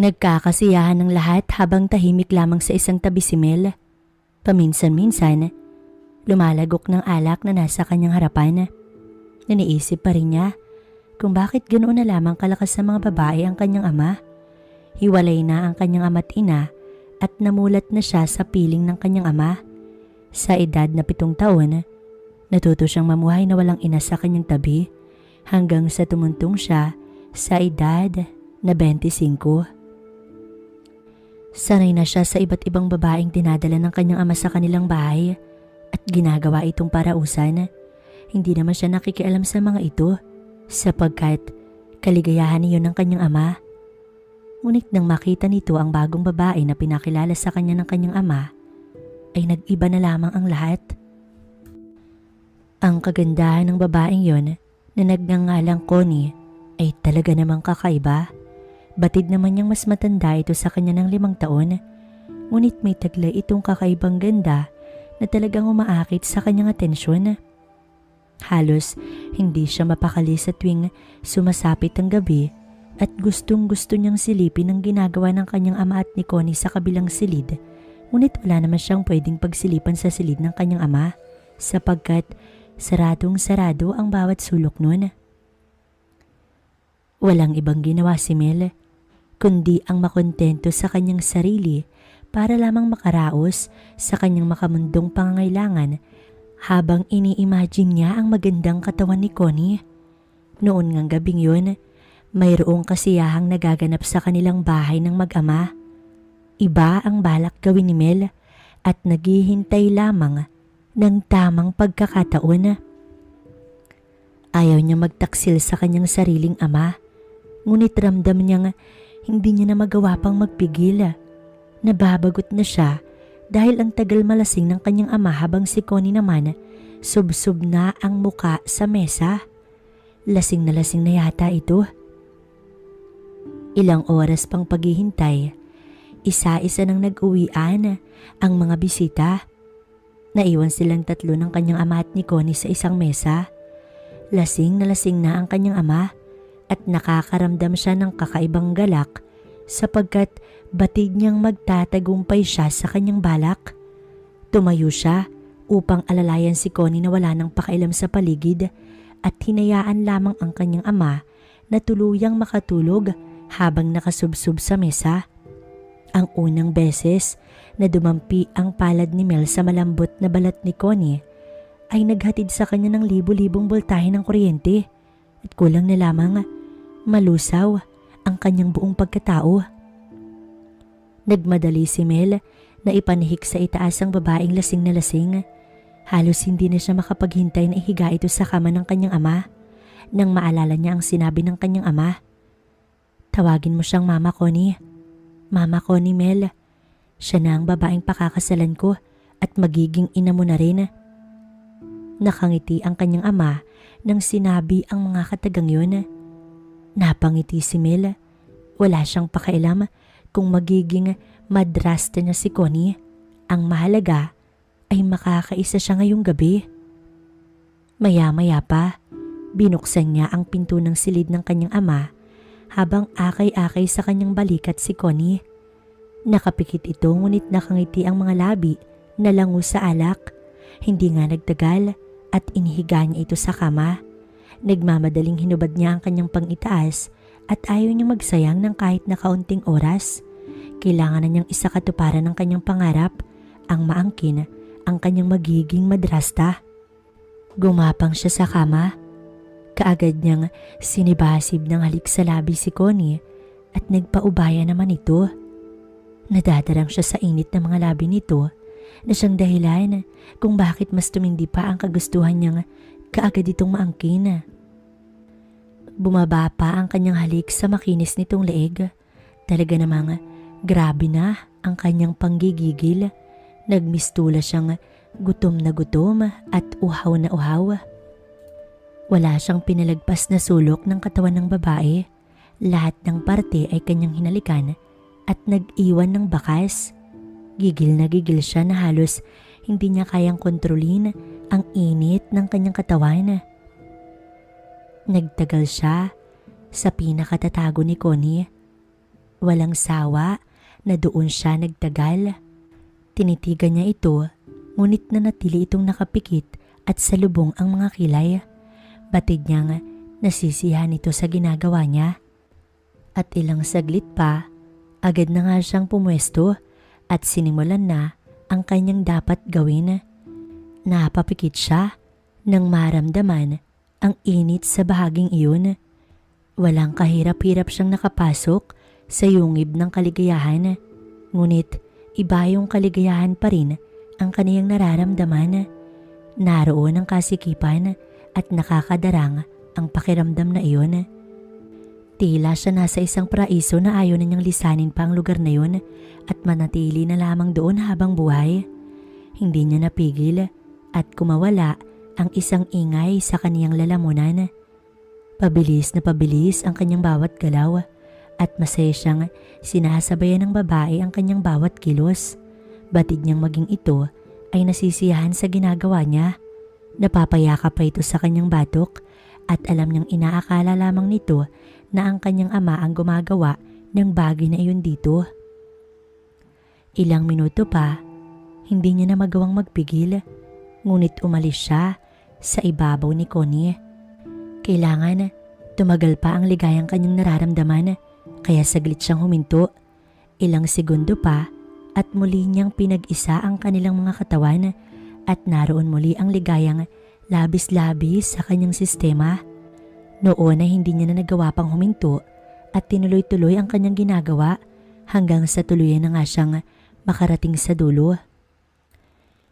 Nagkakasiyahan ng lahat habang tahimik lamang sa isang tabi si Mel. Paminsan-minsan, lumalagok ng alak na nasa kanyang harapan. Naniisip pa rin niya kung bakit ganoon na lamang kalakas sa mga babae ang kanyang ama. Hiwalay na ang kanyang ama't ina at namulat na siya sa piling ng kanyang ama. Sa edad na pitong taon, natuto siyang mamuhay na walang ina sa kanyang tabi hanggang sa tumuntong siya sa edad na 25. Sanay na siya sa iba't ibang babaeng dinadala ng kanyang ama sa kanilang bahay at ginagawa itong parausan. Hindi naman siya nakikialam sa mga ito sapagkat kaligayahan niyo ng kanyang ama. Ngunit nang makita nito ang bagong babae na pinakilala sa kanya ng kanyang ama, ay nag-iba na lamang ang lahat. Ang kagandahan ng babaeng yon na nagngangalang Connie ay talaga namang kakaiba. Batid naman niyang mas matanda ito sa kanya ng limang taon. Ngunit may taglay itong kakaibang ganda na talagang umaakit sa kanyang atensyon. Halos hindi siya mapakali sa tuwing sumasapit ang gabi at gustong gusto niyang silipin ang ginagawa ng kanyang ama at ni Connie sa kabilang silid. Ngunit wala naman siyang pwedeng pagsilipan sa silid ng kanyang ama sapagkat saradong sarado ang bawat sulok noon. Walang ibang ginawa si Mel kundi ang makontento sa kanyang sarili para lamang makaraos sa kanyang makamundong pangangailangan habang ini-imagine niya ang magandang katawan ni Connie. Noon ngang gabing yun, mayroong kasiyahang nagaganap sa kanilang bahay ng mag-ama. Iba ang balak gawin ni Mel at naghihintay lamang ng tamang pagkakataon. Ayaw niya magtaksil sa kanyang sariling ama, ngunit ramdam niyang hindi niya na magawa pang magpigil. Nababagot na siya dahil ang tagal malasing ng kanyang ama habang si Connie naman subsub na ang muka sa mesa. Lasing na lasing na yata ito. Ilang oras pang paghihintay, isa-isa nang nag-uwian ang mga bisita. Naiwan silang tatlo ng kanyang ama at ni Connie sa isang mesa. Lasing na lasing na ang kanyang ama at nakakaramdam siya ng kakaibang galak sapagkat batid niyang magtatagumpay siya sa kanyang balak. Tumayo siya upang alalayan si Connie na wala nang pakailam sa paligid at hinayaan lamang ang kanyang ama na tuluyang makatulog habang nakasubsob sa mesa. Ang unang beses na dumampi ang palad ni Mel sa malambot na balat ni Connie ay naghatid sa kanya ng libo-libong boltahe ng kuryente at kulang na lamang malusaw ang kanyang buong pagkatao. Nagmadali si Mel na ipanihik sa itaas ang babaeng lasing na lasing. Halos hindi na siya makapaghintay na ihiga ito sa kama ng kanyang ama nang maalala niya ang sinabi ng kanyang ama. Tawagin mo siyang Mama Connie. Mama Connie Mel. Siya na ang babaeng pakakasalan ko at magiging ina mo na rin. Nakangiti ang kanyang ama nang sinabi ang mga katagang yun. Napangiti si Mel. Wala siyang pakailam kung magiging madrasta niya si Connie. Ang mahalaga ay makakaisa siya ngayong gabi. Maya-maya pa, binuksan niya ang pinto ng silid ng kanyang ama habang akay-akay sa kanyang balikat si Connie. Nakapikit ito ngunit nakangiti ang mga labi na lango sa alak. Hindi nga nagtagal at inihiga niya ito sa kama. Nagmamadaling hinubad niya ang kanyang pangitaas at ayaw niyang magsayang ng kahit na kaunting oras. Kailangan na niyang isakatuparan ng kanyang pangarap, ang maangkin, ang kanyang magiging madrasta. Gumapang siya sa kama. Kaagad niyang sinibasib ng halik sa labi si Connie at nagpaubaya naman ito. Nadadarang siya sa init ng mga labi nito na siyang dahilan kung bakit mas tumindi pa ang kagustuhan niyang kaagad itong maangkin. Bumaba pa ang kanyang halik sa makinis nitong leeg. Talaga namang grabe na ang kanyang panggigigil. Nagmistula siyang gutom na gutom at uhaw na uhaw. Wala siyang pinalagpas na sulok ng katawan ng babae. Lahat ng parte ay kanyang hinalikan at nag-iwan ng bakas. Gigil na gigil siya na halos hindi niya kayang kontrolin ang init ng kanyang katawan. Nagtagal siya sa pinakatatago ni Connie. walang sawa na doon siya nagtagal. Tinitigan niya ito, ngunit nanatili itong nakapikit at salubong ang mga kilay. Batid niyang nasisiyahan ito sa ginagawa niya. At ilang saglit pa, agad na nga siyang pumwesto at sinimulan na ang kanyang dapat gawin. Napapikit siya nang maramdaman ang init sa bahaging iyon. Walang kahirap-hirap siyang nakapasok sa yungib ng kaligayahan. Ngunit iba yung kaligayahan pa rin ang kaniyang nararamdaman. Naroon ang kasikipan at nakakadarang ang pakiramdam na iyon. Tila siya nasa isang praiso na ayaw na niyang lisanin pa ang lugar na yun at manatili na lamang doon habang buhay. Hindi niya napigil at kumawala ang isang ingay sa kaniyang lalamunan. Pabilis na pabilis ang kanyang bawat galaw at masaya siyang sinasabayan ng babae ang kanyang bawat kilos. Batid niyang maging ito ay nasisiyahan sa ginagawa niya. Napapayakap pa ito sa kanyang batok at alam niyang inaakala lamang nito na ang kanyang ama ang gumagawa ng bagay na iyon dito. Ilang minuto pa, hindi niya na magawang magpigil, ngunit umalis siya sa ibabaw ni Connie. Kailangan tumagal pa ang ligayang kanyang nararamdaman kaya saglit siyang huminto. Ilang segundo pa at muli niyang pinag-isa ang kanilang mga katawan at naroon muli ang ligayang labis-labis sa kanyang sistema. Noon ay hindi niya na nagawa pang huminto at tinuloy-tuloy ang kanyang ginagawa hanggang sa tuluyan na nga siyang makarating sa dulo.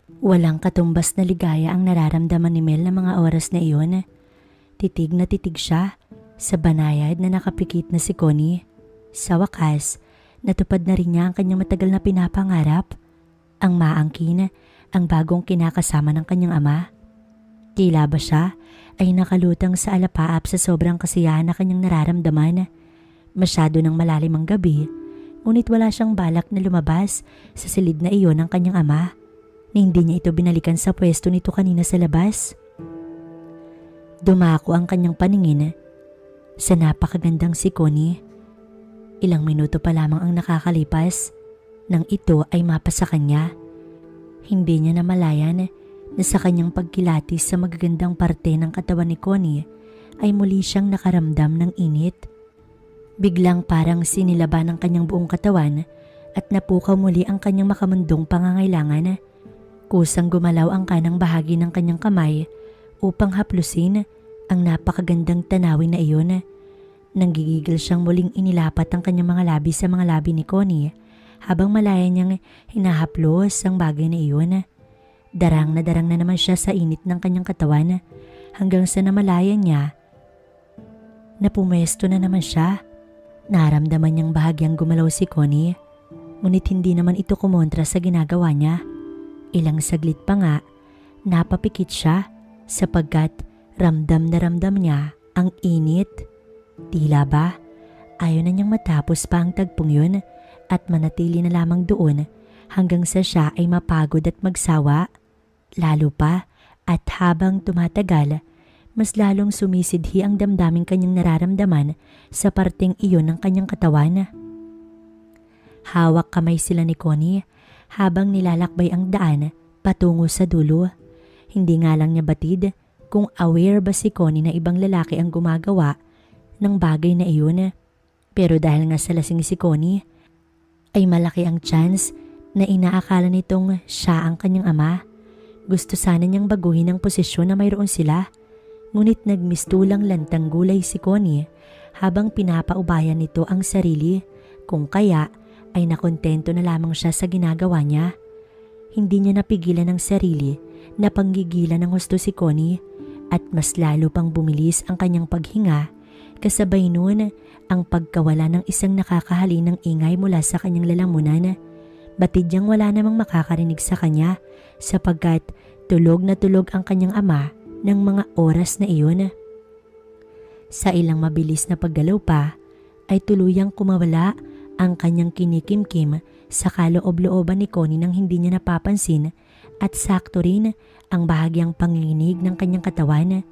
Walang katumbas na ligaya ang nararamdaman ni Mel na mga oras na iyon. Titig na titig siya sa banayad na nakapikit na si Connie. Sa wakas, natupad na rin niya ang kanyang matagal na pinapangarap. Ang maangkin, ang bagong kinakasama ng kanyang ama. Tila ba siya ay nakalutang sa alapaap sa sobrang kasiyahan na kanyang nararamdaman. Masyado ng malalim ang gabi, ngunit wala siyang balak na lumabas sa silid na iyon ng kanyang ama na hindi niya ito binalikan sa pwesto nito kanina sa labas. Dumako ang kanyang paningin sa napakagandang si Connie. Ilang minuto pa lamang ang nakakalipas nang ito ay mapa sa kanya. Hindi niya namalayan na sa kanyang pagkilatis sa magagandang parte ng katawan ni Connie ay muli siyang nakaramdam ng init. Biglang parang sinilaban ang kanyang buong katawan at napukaw muli ang kanyang makamundong pangangailangan. Kusang gumalaw ang kanang bahagi ng kanyang kamay upang haplusin ang napakagandang tanawin na iyon. Nanggigigil siyang muling inilapat ang kanyang mga labi sa mga labi ni Connie habang malaya niyang hinahaplos ang bagay na iyon. Darang na darang na naman siya sa init ng kanyang katawan hanggang sa namalayan niya na pumesto na naman siya. Naramdaman niyang bahagyang gumalaw si Connie ngunit hindi naman ito kumontra sa ginagawa niya. Ilang saglit pa nga, napapikit siya sapagkat ramdam na ramdam niya ang init. Tila ba ayaw na niyang matapos pa ang tagpong yun at manatili na lamang doon hanggang sa siya ay mapagod at magsawa. Lalo pa at habang tumatagal, mas lalong sumisidhi ang damdaming kanyang nararamdaman sa parteng iyon ng kanyang katawan. Hawak kamay sila ni Connie habang nilalakbay ang daan patungo sa dulo. Hindi nga lang niya batid kung aware ba si Connie na ibang lalaki ang gumagawa ng bagay na iyon. Pero dahil nga sa lasing si Connie, ay malaki ang chance na inaakala nitong siya ang kanyang ama. Gusto sana niyang baguhin ang posisyon na mayroon sila. Ngunit nagmistulang lantang gulay si Connie habang pinapaubayan nito ang sarili kung kaya ay nakontento na lamang siya sa ginagawa niya. Hindi niya napigilan ang sarili na panggigilan ng husto si Connie at mas lalo pang bumilis ang kanyang paghinga kasabay noon ang pagkawala ng isang nakakahalin ng ingay mula sa kanyang lalamunan. Batid niyang wala namang makakarinig sa kanya sapagkat tulog na tulog ang kanyang ama ng mga oras na iyon. Sa ilang mabilis na paggalaw pa ay tuluyang kumawala ang kanyang kinikimkim sa kaloob-looban ni Connie nang hindi niya napapansin at sakto rin ang bahagyang panginginig ng kanyang katawan.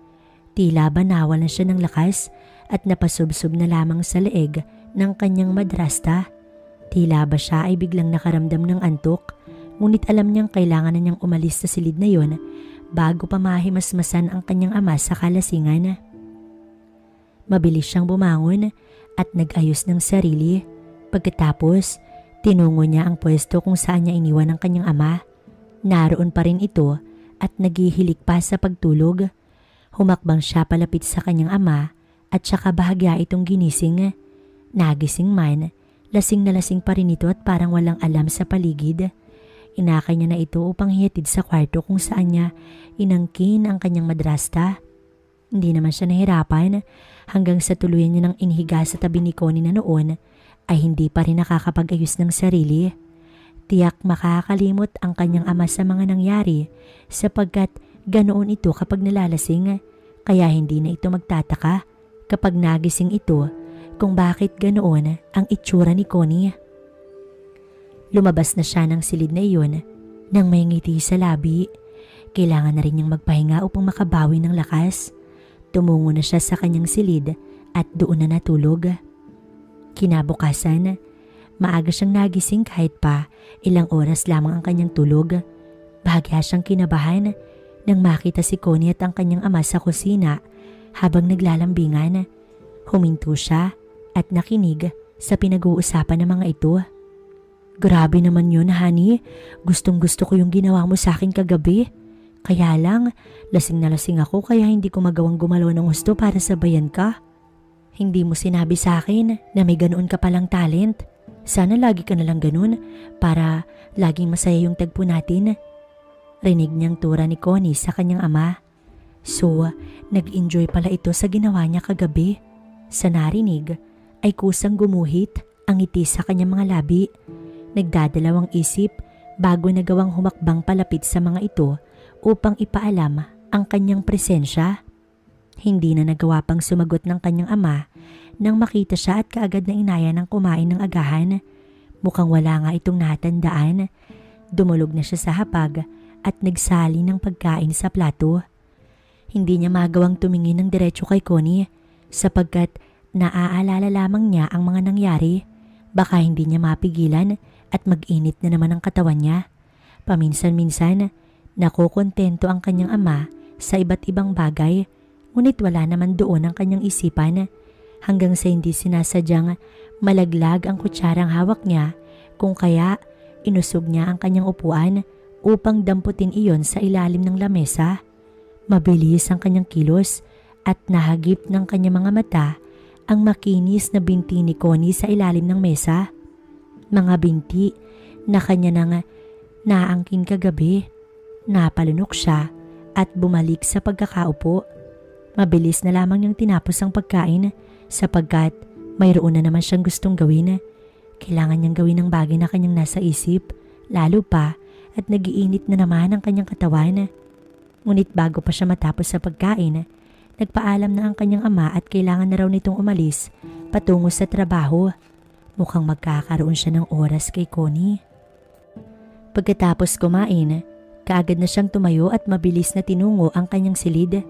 Tila ba nawalan siya ng lakas at napasubsob na lamang sa leeg ng kanyang madrasta Tila ba siya ay biglang nakaramdam ng antok, ngunit alam niyang kailangan na niyang umalis sa silid na yon bago pa mahimasmasan ang kanyang ama sa kalasingan. Mabilis siyang bumangon at nag-ayos ng sarili. Pagkatapos, tinungo niya ang pwesto kung saan niya iniwan ang kanyang ama. Naroon pa rin ito at naghihilik pa sa pagtulog. Humakbang siya palapit sa kanyang ama at saka bahagya itong ginising. Nagising man, lasing na lasing pa rin ito at parang walang alam sa paligid. Inakay niya na ito upang hihatid sa kwarto kung saan niya inangkin ang kanyang madrasta. Hindi naman siya nahirapan hanggang sa tuluyan niya ng inhiga sa tabi ni Connie na noon ay hindi pa rin nakakapag-ayos ng sarili. Tiyak makakalimot ang kanyang ama sa mga nangyari sapagkat ganoon ito kapag nalalasing kaya hindi na ito magtataka kapag nagising ito kung bakit ganoon ang itsura ni Connie. Lumabas na siya ng silid na iyon nang may ngiti sa labi. Kailangan na rin niyang magpahinga upang makabawi ng lakas. Tumungo na siya sa kanyang silid at doon na natulog. Kinabukasan, maaga siyang nagising kahit pa ilang oras lamang ang kanyang tulog. Bahagya siyang kinabahan nang makita si Connie at ang kanyang ama sa kusina habang naglalambingan. Huminto siya at nakinig sa pinag-uusapan ng mga ito. Grabe naman yun, honey. Gustong gusto ko yung ginawa mo sa akin kagabi. Kaya lang, lasing na lasing ako kaya hindi ko magawang gumalaw ng gusto para sabayan ka. Hindi mo sinabi sa akin na may ganoon ka palang talent. Sana lagi ka nalang ganun para laging masaya yung tagpo natin. Rinig niyang tura ni Connie sa kanyang ama. So, nag-enjoy pala ito sa ginawa niya kagabi. Sa narinig ay kusang gumuhit ang ngiti sa kanyang mga labi. Nagdadalawang isip bago nagawang humakbang palapit sa mga ito upang ipaalam ang kanyang presensya. Hindi na nagawa pang sumagot ng kanyang ama nang makita siya at kaagad na inaya ng kumain ng agahan. Mukhang wala nga itong natandaan. Dumulog na siya sa hapag at nagsali ng pagkain sa plato. Hindi niya magawang tumingin ng diretso kay Connie sapagkat naaalala lamang niya ang mga nangyari. Baka hindi niya mapigilan at mag-init na naman ang katawan niya. Paminsan-minsan, nakokontento ang kanyang ama sa iba't ibang bagay ngunit wala naman doon ang kanyang isipan hanggang sa hindi sinasadyang malaglag ang kutsarang hawak niya kung kaya inusog niya ang kanyang upuan upang damputin iyon sa ilalim ng lamesa. Mabilis ang kanyang kilos at nahagip ng kanyang mga mata ang makinis na binti ni Connie sa ilalim ng mesa mga binti na kanya nang naangkin kagabi. Napalunok siya at bumalik sa pagkakaupo. Mabilis na lamang niyang tinapos ang pagkain sapagkat mayroon na naman siyang gustong gawin. Kailangan niyang gawin ang bagay na kanyang nasa isip, lalo pa at nagiinit na naman ang kanyang katawan. Ngunit bago pa siya matapos sa pagkain, nagpaalam na ang kanyang ama at kailangan na raw nitong umalis patungo sa trabaho. Mukhang magkakaroon siya ng oras kay Connie. Pagkatapos kumain, kaagad na siyang tumayo at mabilis na tinungo ang kanyang silid.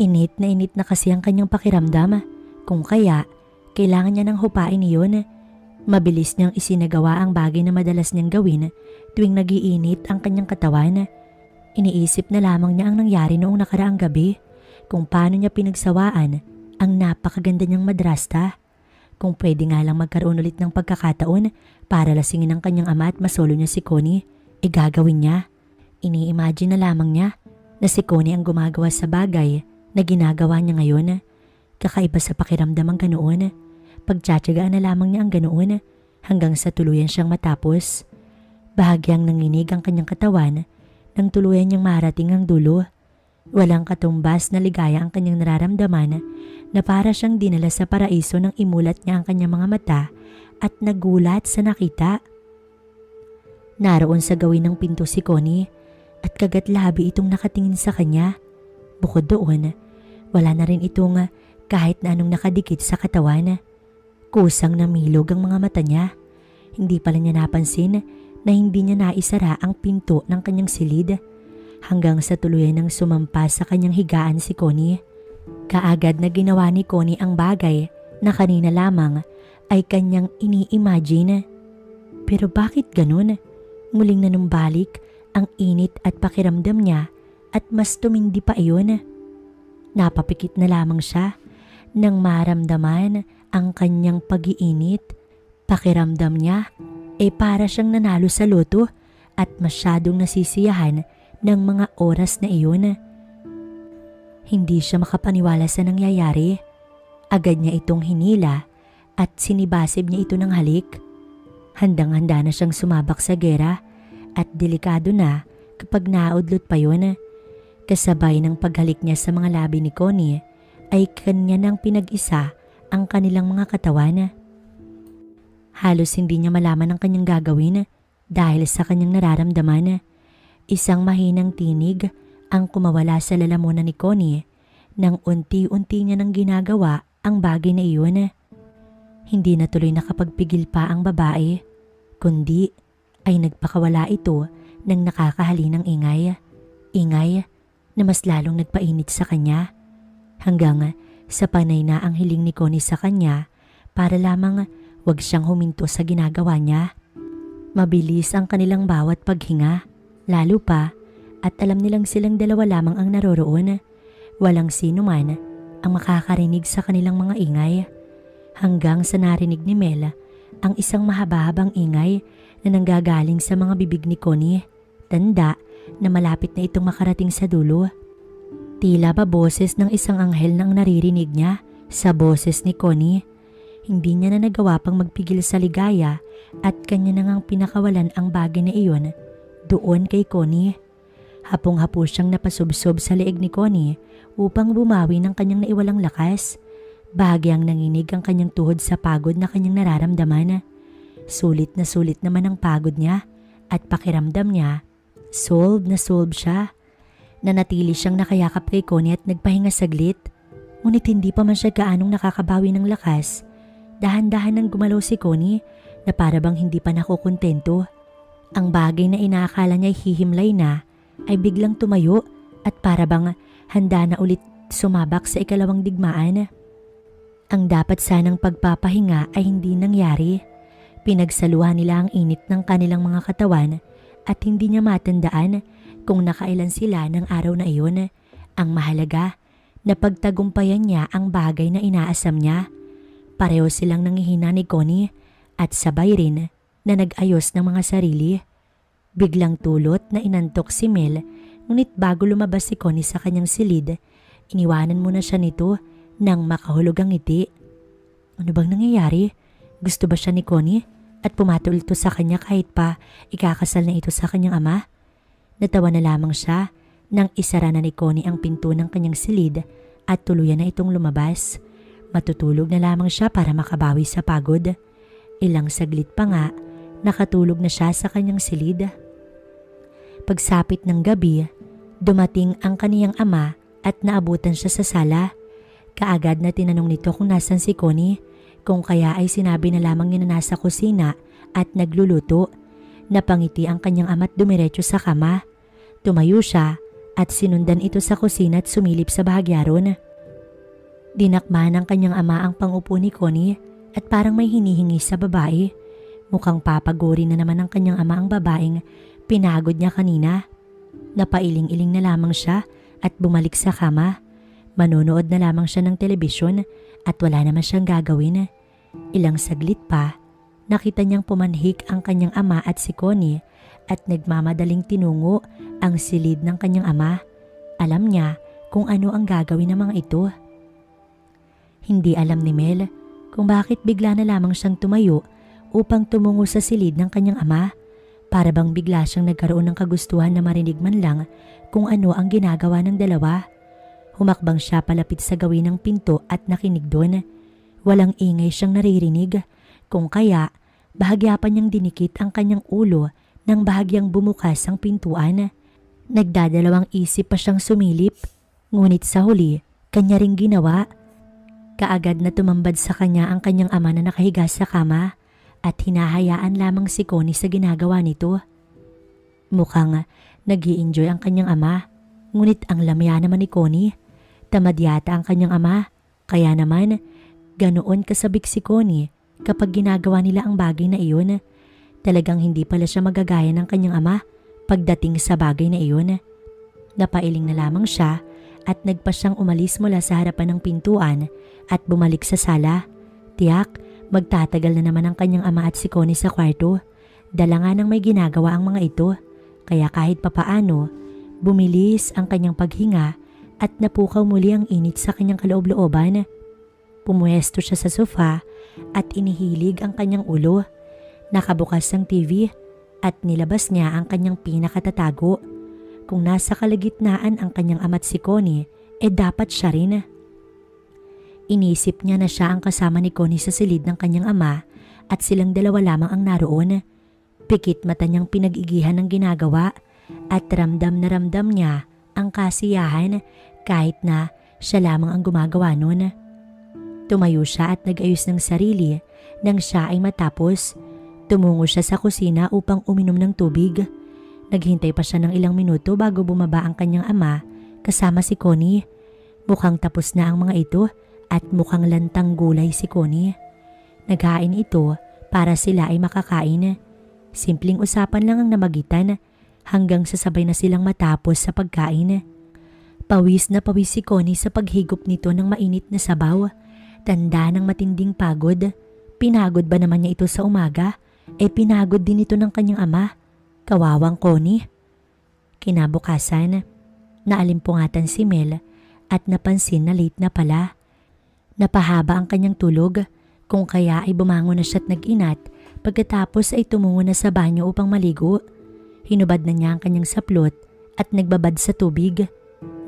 Init na init na kasi ang kanyang pakiramdam. Kung kaya, kailangan niya ng hupain iyon. Mabilis niyang isinagawa ang bagay na madalas niyang gawin tuwing nagiinit ang kanyang katawan. Iniisip na lamang niya ang nangyari noong nakaraang gabi kung paano niya pinagsawaan ang napakaganda niyang madrasta. Kung pwede nga lang magkaroon ulit ng pagkakataon para lasingin ang kanyang ama at masolo niya si Connie, e gagawin niya. Ini-imagine na lamang niya na si Connie ang gumagawa sa bagay na ginagawa niya ngayon. Kakaiba sa pakiramdam ang ganoon. Pagtsatsagaan na lamang niya ang ganoon hanggang sa tuluyan siyang matapos. Bahagyang nanginig ang kanyang katawan nang tuluyan niyang marating ang dulo. Walang katumbas na ligaya ang kanyang nararamdaman na para siyang dinala sa paraiso nang imulat niya ang kanyang mga mata at nagulat sa nakita. Naroon sa gawin ng pinto si Connie at kagatlabi itong nakatingin sa kanya. Bukod doon, wala na rin itong kahit na anong nakadikit sa katawan. Kusang namilog ang mga mata niya. Hindi pala niya napansin na hindi niya naisara ang pinto ng kanyang silid hanggang sa tuluyan ng sumampa sa kanyang higaan si Connie. Kaagad na ginawa ni Connie ang bagay na kanina lamang ay kanyang ini-imagine. Pero bakit ganun? Muling nanumbalik ang init at pakiramdam niya at mas tumindi pa iyon. Napapikit na lamang siya nang maramdaman ang kanyang pag-iinit. Pakiramdam niya ay para siyang nanalo sa loto at masyadong nasisiyahan ng mga oras na iyon. Hindi siya makapaniwala sa nangyayari. Agad niya itong hinila at sinibasib niya ito ng halik. Handang-handa na siyang sumabak sa gera at delikado na kapag naudlot pa yun. Kasabay ng paghalik niya sa mga labi ni Connie ay kanya nang pinag-isa ang kanilang mga katawan. Halos hindi niya malaman ang kanyang gagawin dahil sa kanyang nararamdaman. Isang mahinang tinig ang kumawala sa lalamunan ni Connie nang unti-unti niya nang ginagawa ang bagay na iyon. Hindi na tuloy nakapagpigil pa ang babae kundi ay nagpakawala ito ng nakakahalinang ingay. Ingay na mas lalong nagpainit sa kanya hanggang sa panay na ang hiling ni Connie sa kanya para lamang wag siyang huminto sa ginagawa niya. Mabilis ang kanilang bawat paghinga, lalo pa at alam nilang silang dalawa lamang ang naroroon. Walang sino man ang makakarinig sa kanilang mga ingay. Hanggang sa narinig ni Mel ang isang mahaba-habang ingay na nanggagaling sa mga bibig ni Connie. Tanda na malapit na itong makarating sa dulo. Tila ba boses ng isang anghel nang naririnig niya sa boses ni Connie. Hindi niya na nagawa pang magpigil sa ligaya at kanya na ngang pinakawalan ang bagay na iyon doon kay Connie. Hapong-hapo siyang napasubsob sa leeg ni Connie upang bumawi ng kanyang naiwalang lakas. Bahagyang nanginig ang kanyang tuhod sa pagod na kanyang nararamdaman. Sulit na sulit naman ang pagod niya at pakiramdam niya, solve na solve siya. Nanatili siyang nakayakap kay Connie at nagpahinga saglit. Ngunit hindi pa man siya gaanong nakakabawi ng lakas. Dahan-dahan nang gumalaw si Connie na para bang hindi pa nakukontento. Ang bagay na inaakala niya'y hihimlay na ay biglang tumayo at para bang handa na ulit sumabak sa ikalawang digmaan. Ang dapat sanang pagpapahinga ay hindi nangyari. Pinagsaluhan nila ang init ng kanilang mga katawan at hindi niya matandaan kung nakailan sila ng araw na iyon. Ang mahalaga, napagtagumpayan niya ang bagay na inaasam niya. Pareho silang nangihina ni Connie at sabay rin na nag-ayos ng mga sarili. Biglang tulot na inantok si Mel ngunit bago lumabas si Connie sa kanyang silid, iniwanan muna siya nito nang makahulog ang ngiti. Ano bang nangyayari? Gusto ba siya ni Connie? At pumatol ito sa kanya kahit pa ikakasal na ito sa kanyang ama? Natawa na lamang siya nang isara na ni Connie ang pinto ng kanyang silid at tuluyan na itong lumabas. Matutulog na lamang siya para makabawi sa pagod. Ilang saglit pa nga, nakatulog na siya sa kanyang silid. Pagsapit ng gabi, dumating ang kaniyang ama at naabutan siya sa sala. Kaagad na tinanong nito kung nasan si Connie, kung kaya ay sinabi na lamang niya na nasa kusina at nagluluto. Napangiti ang kanyang ama't dumiretso sa kama. Tumayo siya at sinundan ito sa kusina at sumilip sa bahagyaron. Dinakma ng kanyang ama ang pangupo ni Connie at parang may hinihingi sa babae. Mukhang papaguri na naman ng kanyang ama ang babaeng pinagod niya kanina. Napailing-iling na lamang siya at bumalik sa kama. Manonood na lamang siya ng telebisyon at wala naman siyang gagawin. Ilang saglit pa, nakita niyang pumanhik ang kanyang ama at si Connie at nagmamadaling tinungo ang silid ng kanyang ama. Alam niya kung ano ang gagawin ng mga ito. Hindi alam ni Mel kung bakit bigla na lamang siyang tumayo upang tumungo sa silid ng kanyang ama para bang bigla siyang nagkaroon ng kagustuhan na marinig man lang kung ano ang ginagawa ng dalawa. Humakbang siya palapit sa gawin ng pinto at nakinig doon. Walang ingay siyang naririnig. Kung kaya, bahagya pa niyang dinikit ang kanyang ulo nang bahagyang bumukas ang pintuan. Nagdadalawang isip pa siyang sumilip. Ngunit sa huli, kanya ring ginawa. Kaagad na tumambad sa kanya ang kanyang ama na nakahiga sa kama at hinahayaan lamang si Connie sa ginagawa nito. Mukhang nag enjoy ang kanyang ama, ngunit ang lamya naman ni Connie Tamad yata ang kanyang ama, kaya naman ganoon kasabik si Connie kapag ginagawa nila ang bagay na iyon. Talagang hindi pala siya magagaya ng kanyang ama pagdating sa bagay na iyon. Napailing na lamang siya at nagpa siyang umalis mula sa harapan ng pintuan at bumalik sa sala. Tiyak, magtatagal na naman ang kanyang ama at si Connie sa kwarto. Dala nga ng may ginagawa ang mga ito. Kaya kahit papaano, bumilis ang kanyang paghinga at napukaw muli ang init sa kanyang kaloob-looban. Pumuesto siya sa sofa at inihilig ang kanyang ulo. Nakabukas ang TV at nilabas niya ang kanyang pinakatatago. Kung nasa kalagitnaan ang kanyang ama't si Connie, eh dapat siya rin. Inisip niya na siya ang kasama ni Connie sa silid ng kanyang ama at silang dalawa lamang ang naroon. Pikit mata niyang pinag-igihan ng ginagawa at ramdam na ramdam niya ang kasiyahan kahit na siya lamang ang gumagawa noon. Tumayo siya at nag-ayos ng sarili nang siya ay matapos. Tumungo siya sa kusina upang uminom ng tubig. Naghintay pa siya ng ilang minuto bago bumaba ang kanyang ama kasama si Connie. Mukhang tapos na ang mga ito at mukhang lantang gulay si Connie. Naghain ito para sila ay makakain. Simpleng usapan lang ang namagitan hanggang sasabay na silang matapos sa pagkain. Pawis na pawis si Connie sa paghigop nito ng mainit na sabaw. Tanda ng matinding pagod. Pinagod ba naman niya ito sa umaga? Eh pinagod din ito ng kanyang ama. Kawawang Connie. Kinabukasan, naalimpungatan si Mel at napansin na late na pala. Napahaba ang kanyang tulog kung kaya ay bumangon na siya at nag-inat pagkatapos ay tumungo na sa banyo upang maligo. Hinubad na niya ang kanyang saplot at nagbabad sa tubig.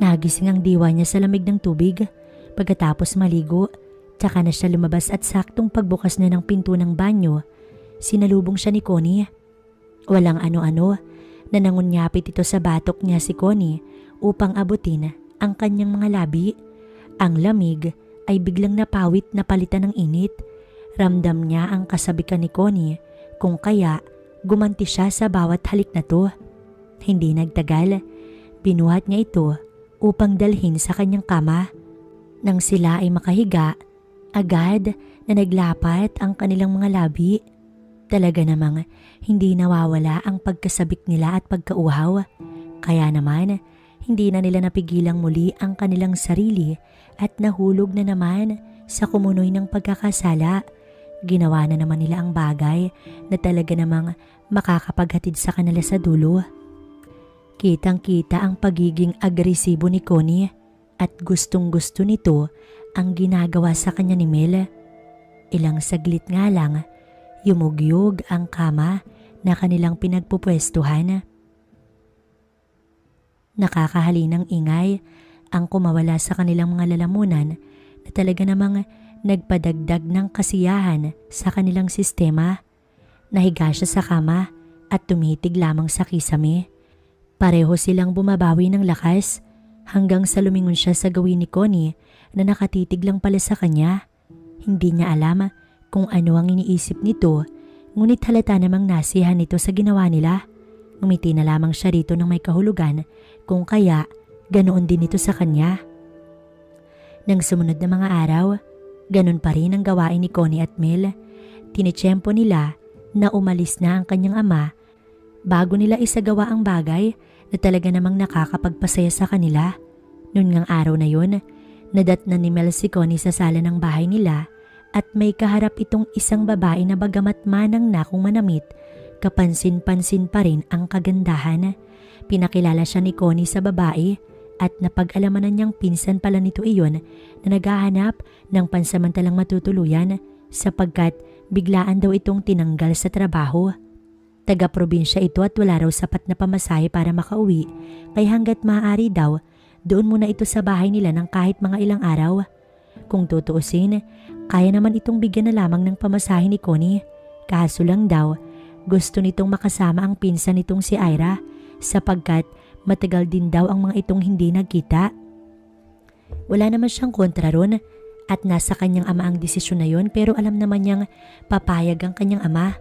Nagising ang diwa niya sa lamig ng tubig. Pagkatapos maligo, tsaka na siya lumabas at saktong pagbukas na ng pinto ng banyo, sinalubong siya ni Connie. Walang ano-ano, nanangunyapit ito sa batok niya si Connie upang abutin ang kanyang mga labi. Ang lamig ay biglang napawit na palitan ng init. Ramdam niya ang kasabikan ni Connie kung kaya gumanti siya sa bawat halik na to. Hindi nagtagal, binuhat niya ito upang dalhin sa kanyang kama. Nang sila ay makahiga, agad na naglapat ang kanilang mga labi. Talaga namang hindi nawawala ang pagkasabik nila at pagkauhaw. Kaya naman, hindi na nila napigilang muli ang kanilang sarili at nahulog na naman sa kumunoy ng pagkakasala. Ginawa na naman nila ang bagay na talaga namang makakapaghatid sa kanila sa dulo. Kitang kita ang pagiging agresibo ni Connie at gustong gusto nito ang ginagawa sa kanya ni Mel. Ilang saglit nga lang, yumugyog ang kama na kanilang pinagpupwestuhan. Nakakahalinang ingay ang kumawala sa kanilang mga lalamunan na talaga namang nagpadagdag ng kasiyahan sa kanilang sistema. Nahiga siya sa kama at tumitig lamang sa kisame. Pareho silang bumabawi ng lakas hanggang sa lumingon siya sa gawin ni Connie na nakatitig lang pala sa kanya. Hindi niya alam kung ano ang iniisip nito ngunit halata namang nasihan nito sa ginawa nila. Ngumiti na lamang siya rito ng may kahulugan kung kaya ganoon din ito sa kanya. Nang sumunod na mga araw, ganun pa rin ang gawain ni Connie at Mel. Tinitsyempo nila na umalis na ang kanyang ama bago nila isagawa ang bagay na talaga namang nakakapagpasaya sa kanila. Noon ngang araw na yun, nadat na ni Mel si Connie sa sala ng bahay nila at may kaharap itong isang babae na bagamat manang na kung manamit, kapansin-pansin pa rin ang kagandahan. Pinakilala siya ni Connie sa babae at napag-alaman na niyang pinsan pala nito iyon na naghahanap ng pansamantalang matutuluyan sapagkat biglaan daw itong tinanggal sa trabaho. Taga-probinsya ito at wala raw sapat na pamasahe para makauwi kaya hanggat maaari daw doon muna ito sa bahay nila ng kahit mga ilang araw. Kung tutuusin, kaya naman itong bigyan na lamang ng pamasahe ni Connie. Kaso lang daw, gusto nitong makasama ang pinsan nitong si Ira sapagkat matagal din daw ang mga itong hindi nagkita. Wala naman siyang kontra ron at nasa kanyang ama ang desisyon na yon pero alam naman niyang papayag ang kanyang ama.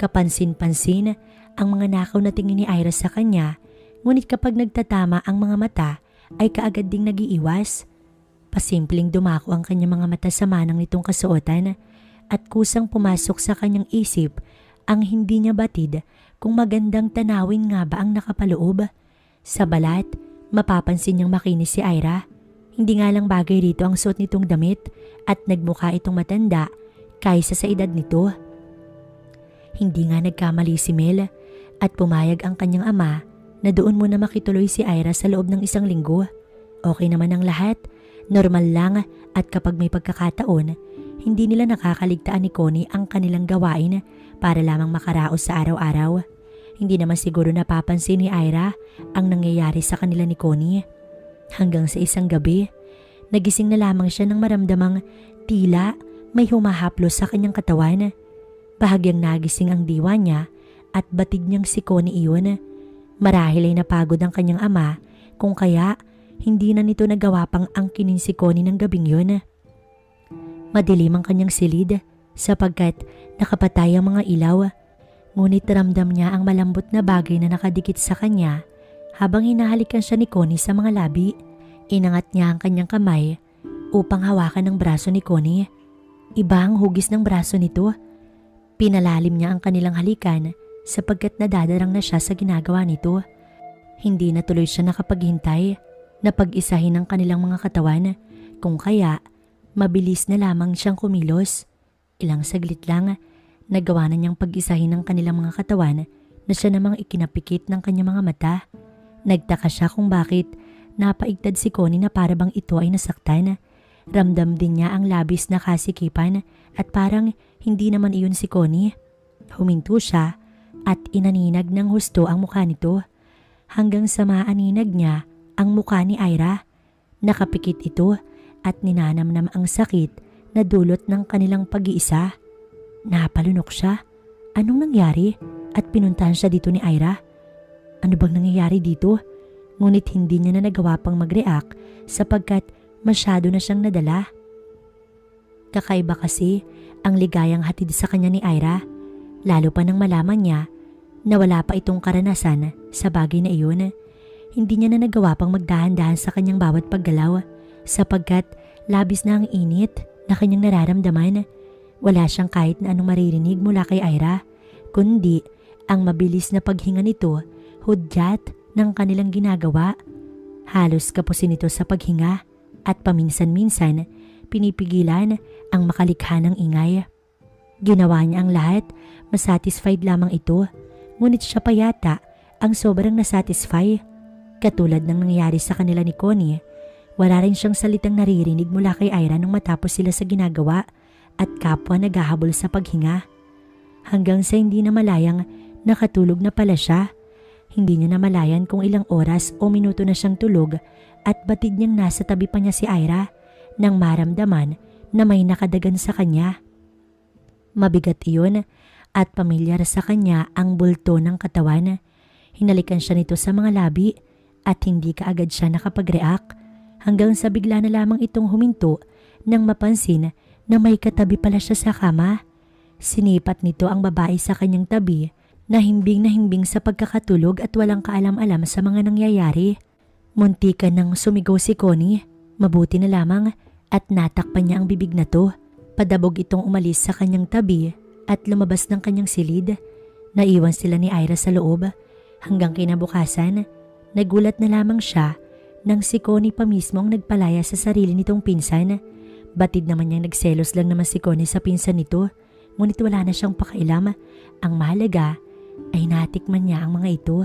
Kapansin-pansin ang mga nakaw na tingin ni Ira sa kanya ngunit kapag nagtatama ang mga mata ay kaagad ding nagiiwas. Pasimpleng dumako ang kanyang mga mata sa manang nitong kasuotan at kusang pumasok sa kanyang isip ang hindi niya batid kung magandang tanawin nga ba ang nakapaloob. Sa balat, mapapansin niyang makinis si Ira. Hindi nga lang bagay rito ang suot nitong damit at nagmukha itong matanda kaysa sa edad nito. Hindi nga nagkamali si Mel at pumayag ang kanyang ama na doon muna makituloy si Ira sa loob ng isang linggo. Okay naman ang lahat, normal lang at kapag may pagkakataon, hindi nila nakakaligtaan ni Connie ang kanilang gawain para lamang makaraos sa araw-araw. Hindi naman siguro napapansin ni Ira ang nangyayari sa kanila ni Connie. Hanggang sa isang gabi, nagising na lamang siya ng maramdamang tila may humahaplos sa kanyang katawan. Bahagyang nagising ang diwa niya at batid niyang si Connie iyon. Marahil ay napagod ang kanyang ama kung kaya hindi na nito nagawa pang angkinin si Connie ng gabing yun. Madilim ang kanyang silid sapagkat nakapatay ang mga ilaw. Ngunit ramdam niya ang malambot na bagay na nakadikit sa kanya habang hinahalikan siya ni Connie sa mga labi. Inangat niya ang kanyang kamay upang hawakan ang braso ni Connie. Iba ang hugis ng braso nito. Pinalalim niya ang kanilang halikan sapagkat nadadarang na siya sa ginagawa nito. Hindi na tuloy siya nakapaghintay na pag-isahin ang kanilang mga katawan kung kaya mabilis na lamang siyang kumilos. Ilang saglit lang nagawa na niyang pag-isahin ang kanilang mga katawan na siya namang ikinapikit ng kanyang mga mata. Nagtaka siya kung bakit napaigtad si Connie na para bang ito ay nasaktan. Ramdam din niya ang labis na kasikipan at parang hindi naman iyon si Connie. Huminto siya at inaninag ng husto ang mukha nito hanggang sa maaninag niya ang mukha ni Ira. Nakapikit ito at ninanamnam ang sakit na dulot ng kanilang pag-iisa. Napalunok siya. Anong nangyari? At pinuntahan siya dito ni Ira. Ano bang nangyayari dito? Ngunit hindi niya na nagawa pang mag-react sapagkat masyado na siyang nadala. Kakaiba kasi ang ligayang hatid sa kanya ni Ira, lalo pa nang malaman niya na wala pa itong karanasan sa bagay na iyon. Hindi niya na nagawa pang magdahan-dahan sa kanyang bawat paggalaw sapagkat labis na ang init na kanyang nararamdaman. Wala siyang kahit na anong maririnig mula kay Ira, kundi ang mabilis na paghinga nito, hudyat ng kanilang ginagawa. Halos kapusin ito sa paghinga at paminsan-minsan pinipigilan ang makalikha ng ingay. Ginawa niya ang lahat, masatisfied lamang ito, ngunit siya pa yata ang sobrang nasatisfy. Katulad ng nangyari sa kanila ni Connie, wala rin siyang salitang naririnig mula kay Ira nung matapos sila sa ginagawa at kapwa naghahabol sa paghinga. Hanggang sa hindi na malayang nakatulog na pala siya. Hindi niya namalayan kung ilang oras o minuto na siyang tulog at batid niyang nasa tabi pa niya si Ira nang maramdaman na may nakadagan sa kanya. Mabigat iyon at pamilyar sa kanya ang bulto ng katawan. Hinalikan siya nito sa mga labi at hindi kaagad siya nakapag-react hanggang sa bigla na lamang itong huminto nang mapansin na may katabi pala siya sa kama. Sinipat nito ang babae sa kanyang tabi na himbing na himbing sa pagkakatulog at walang kaalam-alam sa mga nangyayari. Muntikan nang sumigaw si Connie. Mabuti na lamang at natakpan niya ang bibig na to. Padabog itong umalis sa kanyang tabi at lumabas ng kanyang silid. Naiwan sila ni Ira sa loob. Hanggang kinabukasan, nagulat na lamang siya nang si Connie pa mismo ang nagpalaya sa sarili nitong pinsan. Batid naman niyang nagselos lang naman si Connie sa pinsan nito, ngunit wala na siyang pakailam. Ang mahalaga ay natikman niya ang mga ito.